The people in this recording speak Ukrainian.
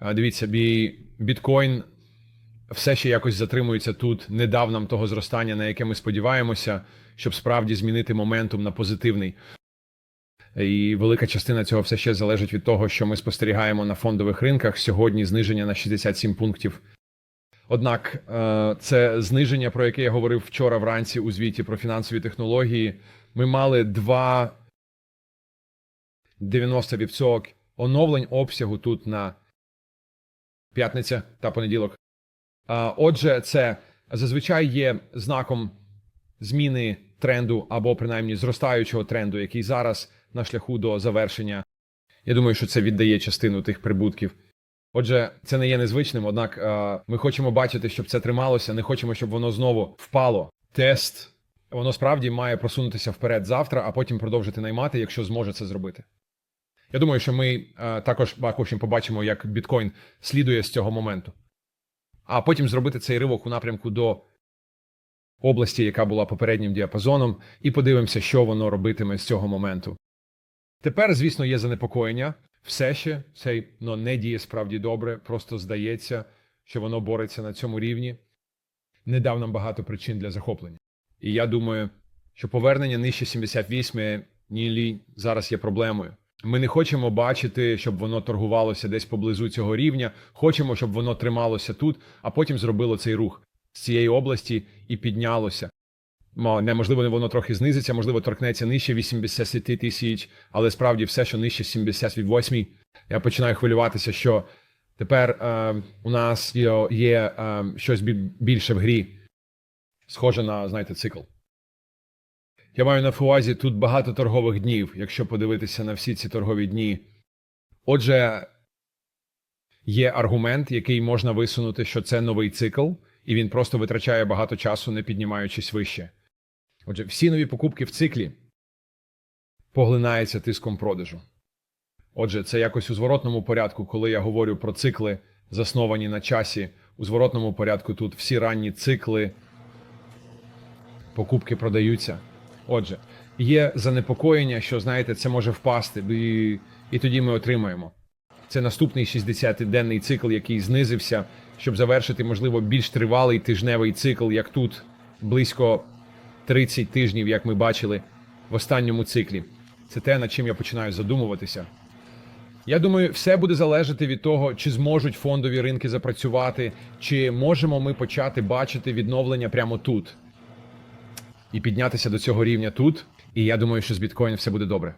Дивіться, бі- біткоін все ще якось затримується тут, не дав нам того зростання, на яке ми сподіваємося, щоб справді змінити моментум на позитивний. І велика частина цього все ще залежить від того, що ми спостерігаємо на фондових ринках. Сьогодні зниження на 67 пунктів. Однак е, це зниження, про яке я говорив вчора вранці у звіті про фінансові технології. Ми мали два 90% оновлень обсягу тут на п'ятниця та понеділок. Отже, це зазвичай є знаком зміни тренду або принаймні зростаючого тренду, який зараз на шляху до завершення. Я думаю, що це віддає частину тих прибутків. Отже, це не є незвичним, однак ми хочемо бачити, щоб це трималося, не хочемо, щоб воно знову впало. Тест воно справді має просунутися вперед завтра, а потім продовжити наймати, якщо зможе це зробити. Я думаю, що ми е, також потім побачимо, як біткоін слідує з цього моменту. А потім зробити цей ривок у напрямку до області, яка була попереднім діапазоном, і подивимося, що воно робитиме з цього моменту. Тепер, звісно, є занепокоєння. Все ще цей ну, не діє справді добре, просто здається, що воно бореться на цьому рівні. Не дав нам багато причин для захоплення. І я думаю, що повернення нижче 78 нілі зараз є проблемою. Ми не хочемо бачити, щоб воно торгувалося десь поблизу цього рівня. Хочемо, щоб воно трималося тут, а потім зробило цей рух з цієї області і піднялося. Мо, неможливо, воно трохи знизиться, можливо, торкнеться нижче 80 тисяч, але справді все, що нижче 78, я починаю хвилюватися, що тепер е, у нас є е, щось більше в грі, схоже на, знаєте, цикл. Я маю на увазі тут багато торгових днів, якщо подивитися на всі ці торгові дні. Отже, є аргумент, який можна висунути, що це новий цикл, і він просто витрачає багато часу, не піднімаючись вище. Отже, всі нові покупки в циклі поглинаються тиском продажу. Отже, це якось у зворотному порядку, коли я говорю про цикли, засновані на часі. У зворотному порядку тут всі ранні цикли покупки продаються. Отже, є занепокоєння, що знаєте, це може впасти, і, і тоді ми отримаємо. Це наступний 60-денний цикл, який знизився, щоб завершити, можливо, більш тривалий тижневий цикл, як тут, близько 30 тижнів, як ми бачили в останньому циклі. Це те, над чим я починаю задумуватися. Я думаю, все буде залежати від того, чи зможуть фондові ринки запрацювати, чи можемо ми почати бачити відновлення прямо тут і піднятися до цього рівня тут. І я думаю, що з біткоін все буде добре.